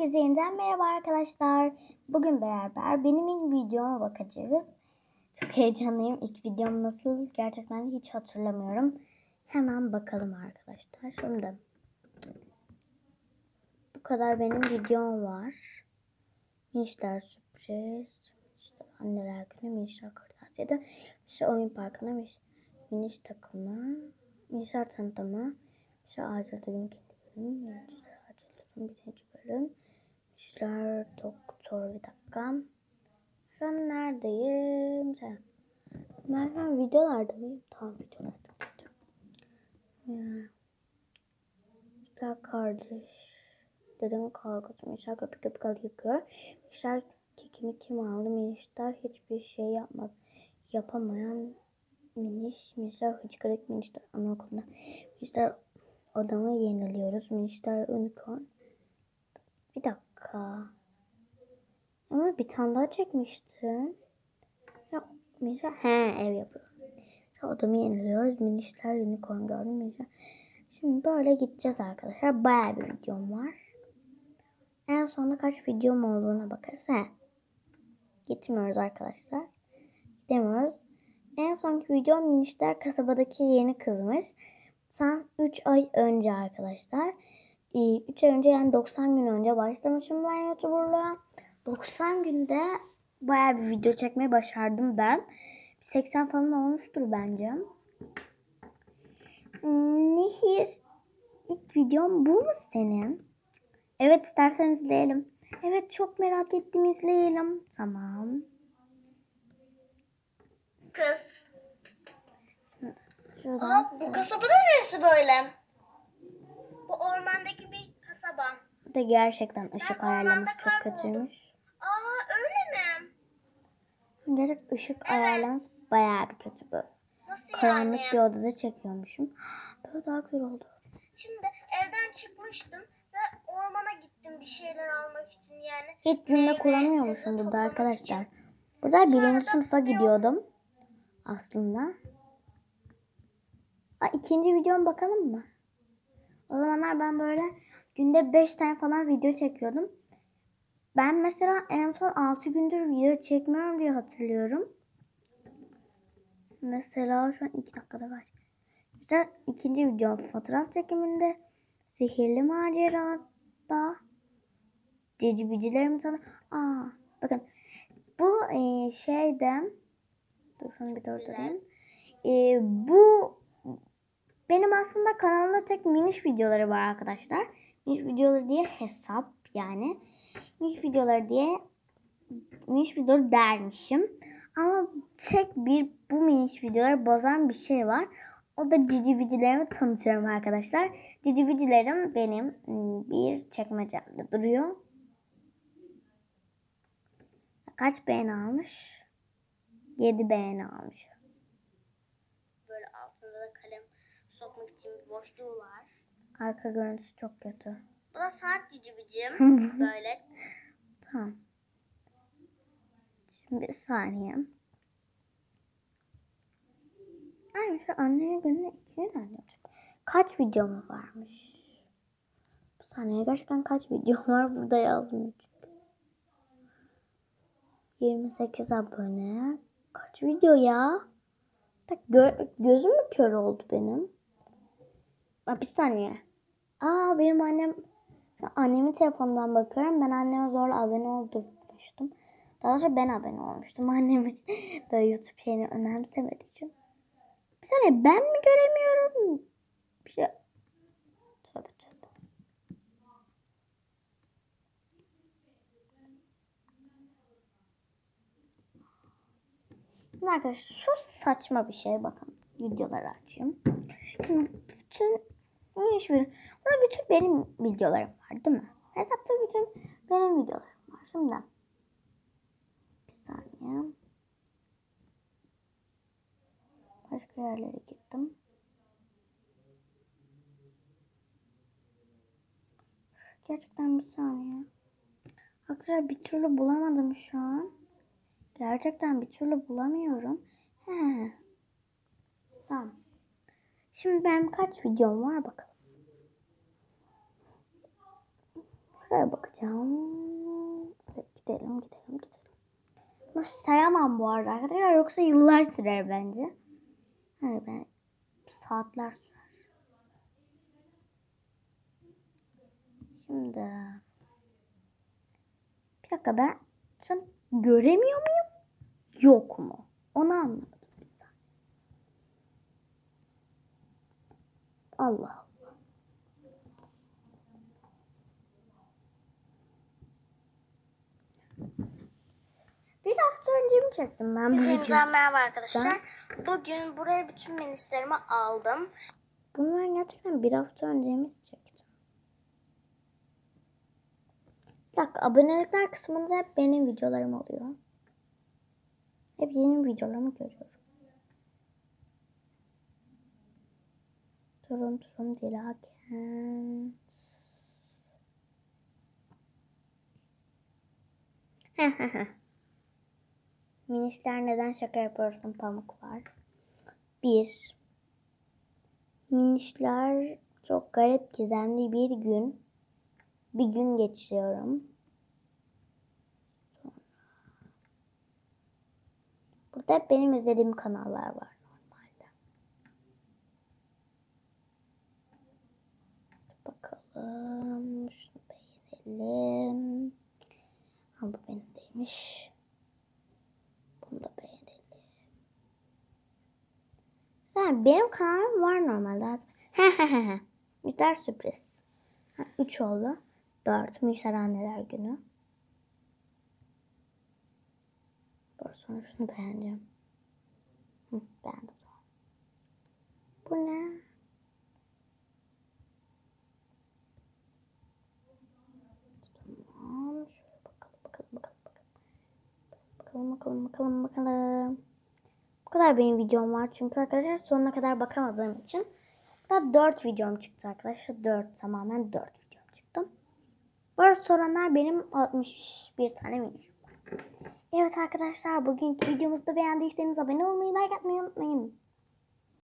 Herkese yeniden merhaba arkadaşlar. Bugün beraber benim ilk videoma bakacağız. Çok heyecanlıyım. İlk videom nasıl gerçekten hiç hatırlamıyorum. Hemen bakalım arkadaşlar. Şimdi bu kadar benim videom var. Minişler sürpriz. İşte anneler günü, minişler kırtasiyede. İşte oyun parkına, miniş, miniş takımı, minişler tanıtımı. İşte acil durum kendi bölümü, minişler acil durum birinci bölüm. Minişler doktor bir dakika. Şu an neredeyim? Ben şu an videolarda mıyım? Tamam videolarda. Ya. İşte kardeşlerim kavgası. Minişler köpük köpük al yıkıyor. Minişler kekimi kim aldı? Minişler hiçbir şey yapmaz. Yapamayan miniş, minişler hıçkırık minişler anaokulunda. Minişler odamı yeniliyoruz. Minişler unicorn. Bir dakika. Ama bir tane daha çekmiştin. Ya minişler he ev yapıyor. Odamı yeniliyoruz. Minişler unicorn gördüm. Şimdi böyle gideceğiz arkadaşlar. Bayağı bir videom var. En sonunda kaç videom olduğuna bakarız. He. Gitmiyoruz arkadaşlar. Gidemiyoruz. En sonki videom Minişler kasabadaki yeni kızmış. Tam 3 ay önce arkadaşlar. 3 ay önce yani 90 gün önce başlamışım ben YouTuber'lığa. 90 günde bayağı bir video çekmeyi başardım ben. 80 falan olmuştur bence. Nehir ilk videom bu mu senin? Evet istersen izleyelim. Evet çok merak ettim izleyelim. Tamam. Kız. Şuradan Aa, bu kasaba da neresi böyle? Bu ormandaki bir da gerçekten ışık ayarlaması çok kötüymüş. Aa öyle mi? Gerçek ışık Evet. ayarlaması bayağı bir kötü bu. Nasıl Karanlık yani? bir odada çekiyormuşum. Böyle daha güzel oldu. Şimdi evden çıkmıştım ve ormana gittim bir şeyler almak için yani. Hiç cümle kuramıyormuşum sebze burada arkadaşlar. için. Burada Sonra birinci sınıfa bir gidiyordum. Aslında. Aa, ikinci videoma bakalım mı? O zamanlar ben böyle günde 5 tane falan video çekiyordum. Ben mesela en son 6 gündür video çekmiyorum diye hatırlıyorum. Mesela şu an 2 dakikada var. Güzel ikinci videom fotoğraf çekiminde. Sihirli macerada. Cici bicilerimi tanı. Aa, bakın. Bu e, şeyden Dur şunu bir durdurayım. E, bu benim aslında kanalımda tek miniş videoları var arkadaşlar. Miniş videoları diye hesap yani. Miniş videoları diye miniş videoları dermişim. Ama tek bir bu miniş videoları bozan bir şey var. O da cici bicilerimi tanıtıyorum arkadaşlar. Cici bicilerim benim ım, bir çekmecemde duruyor. Kaç beğeni almış? 7 beğeni almış. Böyle altında da kalem sokmak için bir boşluğu var. Arka görüntüsü çok kötü. Cicibicim. böyle. Tamam. Şimdi bir saniye. Ay şu anne gününe iki gün olacak. Kaç videom varmış? Bir saniye gerçekten kaç videom var burada yazmıyor çünkü. 28 abone. Kaç video ya? Tak gö- gözüm mü kör oldu benim? Aa, bir saniye. Aa benim annem annemin telefonundan bakıyorum. Ben anneme zorla abone oldurmuştum. Daha sonra ben abone olmuştum. Annem böyle YouTube şeyini önemsemediği için. Bir saniye ben mi göremiyorum? Bir şey... Tövbe tövbe. Şimdi arkadaşlar şu saçma bir şey bakın. Videoları açayım. Şimdi bütün Neymiş bir Burada bütün benim videolarım var değil mi? Hesapta bütün benim videolarım var. Şimdi bir saniye. Başka yerlere gittim. Gerçekten bir saniye. Arkadaşlar bir türlü bulamadım şu an. Gerçekten bir türlü bulamıyorum. He. Tamam. Şimdi benim kaç videom var bakalım. Evet, gidelim gidelim gidelim. Bunu sayamam bu arada arkadaşlar yoksa yıllar sürer bence. Hani ben saatler sürer. Şimdi bir dakika ben şu an göremiyor muyum? Yok mu? Onu anlamadım. Allah Allah. Bir hafta önce mi çektim ben bu videoyu? merhaba arkadaşlar. Bugün buraya bütün minislerimi aldım. Bunu ben gerçekten bir hafta önce mi çektim? Bir dakika abonelikler kısmında hep benim videolarım oluyor. Hep yeni videolarımı görüyorum. Turun turun dilaken. Minişler neden şaka yapıyorsun pamuk var. Bir. Minişler çok garip gizemli bir gün. Bir gün geçiriyorum. Burada hep benim izlediğim kanallar var normalde. Bakalım. Şunu beğenelim. Ha bu benim değilmiş. Bunu da beğenelim. Benim kanalım var normalde. Miktar sürpriz. 3 oldu. 4. Miktar anneler günü. Daha sonra şunu beğeneceğim. Hı, beğendim. Bu ne? Tamam. Şöyle bakalım bakalım bakalım bakalım. Bakalım bakalım bakalım bakalım. Bu kadar benim videom var çünkü arkadaşlar sonuna kadar bakamadığım için. Burada 4 videom çıktı arkadaşlar. 4 tamamen 4 videom çıktı. Bu arada soranlar benim 61 tane videom. Evet arkadaşlar bugünkü videomuzu beğendiyseniz abone olmayı, like atmayı unutmayın.